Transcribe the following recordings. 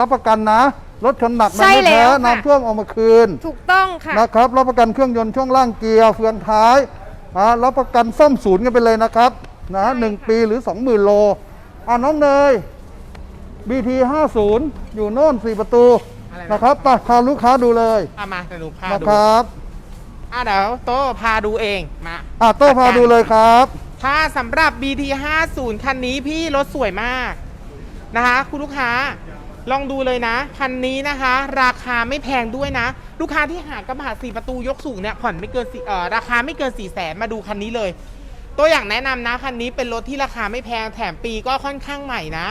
รับประกันนะ รถชนหนักใช่ไม่แล้แท้วค่ะ น้ำท่วมเอามาคืนถูกต้องค่ะ นะครับ รับประกันเครื่องยนต์ช่วงล่างเกียร์เฟืองท้ายอ่ารับประกันซ่อมศูนย์กันไปเลยนะครับนะหนึ่งปีหรือ 20,000 โลอ่าน้องเนย BT 50อยู่โน่น 4 ประตูอะไรนะ นะครับไปพาลูกค้าดูเลยเอามาเดี๋ยวหนูพานะดูครับอะเดี๋ยวโต้พาดูเองมาอะโต้พาดูเลยครับ ถ้าสำหรับ BT 50คันนี้พี่รถสวยมากนะคะ คุณลูกค้า ลองดูเลยนะคันนี้นะคะ ราคาไม่แพงด้วยนะ ลูกค้าที่หากระบะสี่ประตูยกสูงเนี่ยผ่อนไม่เกินเอ่อราคาไม่เกิน4ี่แสนมาดูคันนี้เลย ตัวอย่างแนะนำนะคันนี้เป็นรถที่ราคาไม่แพงแถมปีก็ค่อนข้างใหม่นะ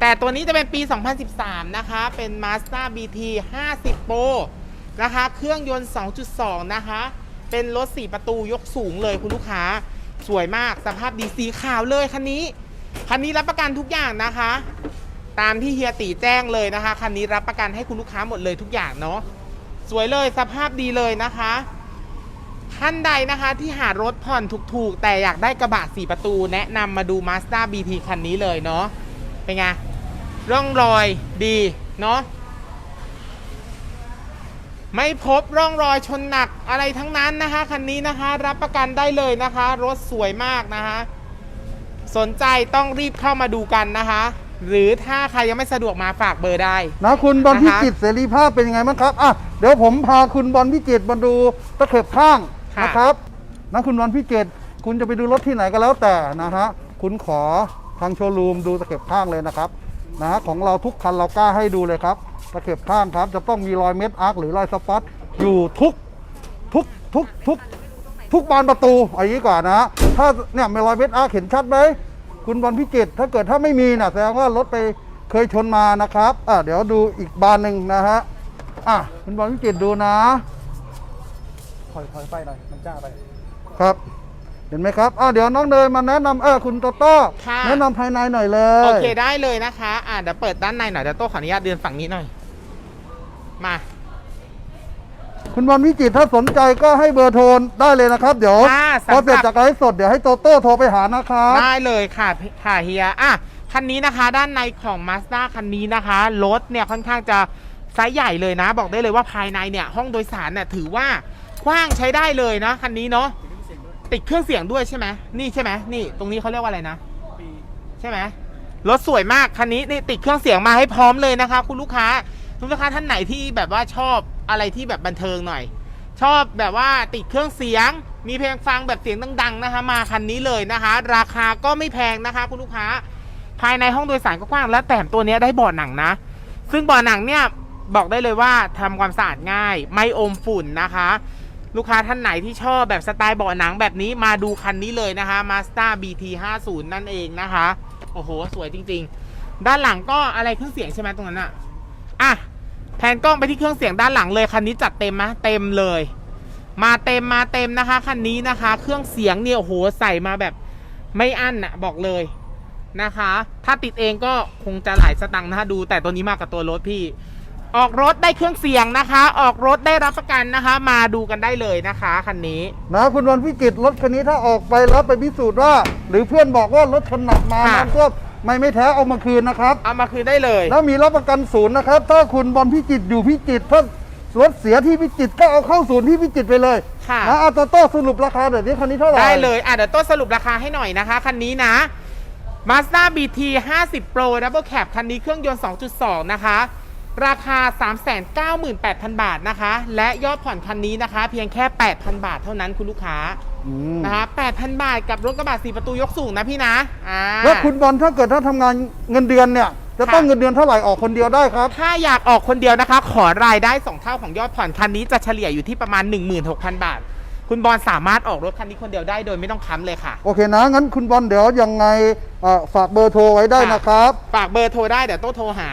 แต่ตัวนี้จะเป็นปี 2013 นะคะ เป็น Mazda BT 50 Pro นะคะ เครื่องยนต์ 2.2 นะคะ เป็นรถ 4 ประตูยกสูงเลยคุณลูกค้า สวยมากสภาพดีสีขาวเลยคันนี้ คันนี้รับประกันทุกอย่างนะคะ ตามที่เฮียตีแจ้งเลยนะคะคันนี้รับประกันให้คุณลูกค้าหมดเลยทุกอย่างเนาะสวยเลยสภาพดีเลยนะคะท่านใดนะคะที่หารถผ่อนถูกๆ แต่อยากได้กระบะสี่ประตู แนะนำมาดู Mazda BT คันนี้เลยเนาะเป็นไงร่องรอยดีเนาะไม่พบร่องรอยชนหนักอะไรทั้งนั้นนะคะคันนี้นะคะ รับประกันได้เลยนะคะ รถสวยมากนะคะ สนใจต้องรีบเข้ามาดูกันนะคะ หรือถ้าใครยังไม่สะดวกมาฝากเบอร์ได้ นะคุณบอลนะคะพิจิตรเสรีภาพเป็นยังไงบ้างครับอะเดี๋ยวผมพาคุณบอลพิจิตรมาดูตะเข็บข้างค่ะ นะครับนะคุณบอลพิจิตรคุณจะไปดูรถที่ไหนก็แล้วแต่นะฮะคุณขอทางโชว์รูมดูตะเข็บข้างเลยนะครับนะฮะของเราทุกคันเรากล้าให้ดูเลยครับตะเข็บข้างครับจะต้องมีรอยเม็ดอาร์คหรือรอยสปอตอยู่ทุกทุกทุกทุก ทุกบานประตูเอาอย่างนี้ก่อนนะ ถ้าเนี่ยมีรอยเม็ดอาร์คเห็นชัดไหม คุณบอลพิจิตรถ้าเกิดถ้าไม่มีนะแสดงว่ารถไปเคยชนมานะครับอะเดี๋ยวดูอีกบานหนึ่งนะฮะอะคุณบอลพิจิตรดูนะถอยถอยไปหน่อยมันจ้าไปครับ เห็นไหมครับอะเดี๋ยวน้องเนยมาแนะนำเออคุณโตโต้ค่ะ แนะนำภายในหน่อยเลย โอเคได้เลยนะคะ อ่าเดี๋ยวเปิดด้านในหน่อยเดี๋ยวโต้ขออนุญาตเดินฝั่งนี้หน่อย มา คุณบอลพิจิตรถ้าสนใจก็ให้เบอร์โทรได้เลยนะครับ เดี๋ยวค่ะพอสำหรับเสร็จจากไลฟ์สดเดี๋ยวให้โตโต้โทรไปหานะครับได้เลยค่ะพี่ค่ะเฮียอะคันนี้นะคะด้านในของ Mazda คันนี้นะคะรถเนี่ยค่อนข้างจะไซส์ใหญ่เลยนะ บอกได้เลยว่าภายในเนี่ยห้องโดยสารเนี่ยถือว่ากว้างใช้ได้เลยนะคันนี้เนาะติดเครื่องเสียงด้วยใช่ไหมนี่ใช่ไหมนี่ตรงนี้เขาเรียกว่าอะไรนะใช่ไหมรถสวยมากคันนี้นี่ติดเครื่องเสียงมาให้พร้อมเลยนะคะ คุณลูกค้า คุณลูกค้าท่านไหนที่แบบว่าชอบอะไรที่แบบบันเทิงหน่อย ชอบแบบว่าติดเครื่องเสียง มีเพลงฟังแบบเสียงดังๆนะคะ มาคันนี้เลยนะคะ ราคาก็ไม่แพงนะคะ คุณลูกค้า ภายในห้องโดยสารก็กว้างและแถมตัวนี้ได้เบาะหนังนะ ซึ่งเบาะหนังเนี่ยบอกได้เลยว่าทำความสะอาดง่าย ไม่อมฝุ่นนะคะ ลูกค้าท่านไหนที่ชอบแบบสไตล์เบาะหนังแบบนี้มาดูคันนี้เลยนะคะ Mazda BT 50 นั่นเองนะคะ โอ้โห สวยจริง ๆ ด้านหลังก็อะไรเครื่องเสียงใช่ไหมตรงนั้นอะอะ แผนกล้องไปที่เครื่องเสียงด้านหลังเลยคันนี้จัดเต็มมะเต็มเลย มาเต็มมาเต็มนะคะคันนี้นะคะ เครื่องเสียงเนี่ยโอ้โหใส่มาแบบไม่อั้นอะบอกเลยนะคะ ถ้าติดเองก็คงจะหลายสตังค์นะคะดู แต่ตัวนี้มากับตัวรถพี่ ออกรถได้เครื่องเสียงนะคะ ออกรถได้รับประกันนะคะ มาดูกันได้เลยนะคะคันนี้นะคุณบอลพิจิตรรถคันนี้ถ้าออกไปแล้วไปพิสูจน์ว่า หรือเพื่อนบอกว่ารถชนหนักมาค่ะน้ำท่วม ไม่ไม่แท้เอามาคืนนะครับ เอามาคืนได้เลยแล้วมีรับประกันศูนย์นะครับ ถ้าคุณบอลพิจิตรอยู่พิจิตรถ้ารถเสียที่พิจิตรก็เอาเข้าศูนย์ที่พิจิตรไปเลยค่ะนะอาโตโต้สรุปราคาเดี๋ยวนี้คันนี้เท่าไหร่ได้เลยอะเดี๋ยวต้นสรุปราคาให้หน่อยนะคะคันนี้นะ Mazda BT 50 Pro Double Cab คันนี้เครื่องยนต์ 2.2 นะคะ ราคา 398,000 บาทนะคะ และยอดผ่อนคันนี้นะคะ เพียงแค่ 8,000 บาทเท่านั้นคุณลูกค้า อืมนะคะ8,000 บาทกับรถกระบะ4ประตูยกสูงนะพี่นะอ่า แล้วคุณบอลถ้าเกิดถ้าทำงานเงินเดือนเนี่ย จะต้องค่ะ เงินเดือนเท่าไหร่ออกคนเดียวได้ครับ ถ้าอยากออกคนเดียวนะคะ ขอรายได้2เท่าของยอดผ่อนคันนี้จะเฉลี่ยอยู่ที่ประมาณ 16,000 บาท คุณบอลสามารถออกรถคันนี้คนเดียวได้โดยไม่ต้องค้ำเลยค่ะ โอเคนะ งั้นคุณบอลเดี๋ยวยังไงเอ่อฝากเบอร์โทรไว้ได้นะครับ ฝากเบอร์โทรได้เดี๋ยวโต้โทรหา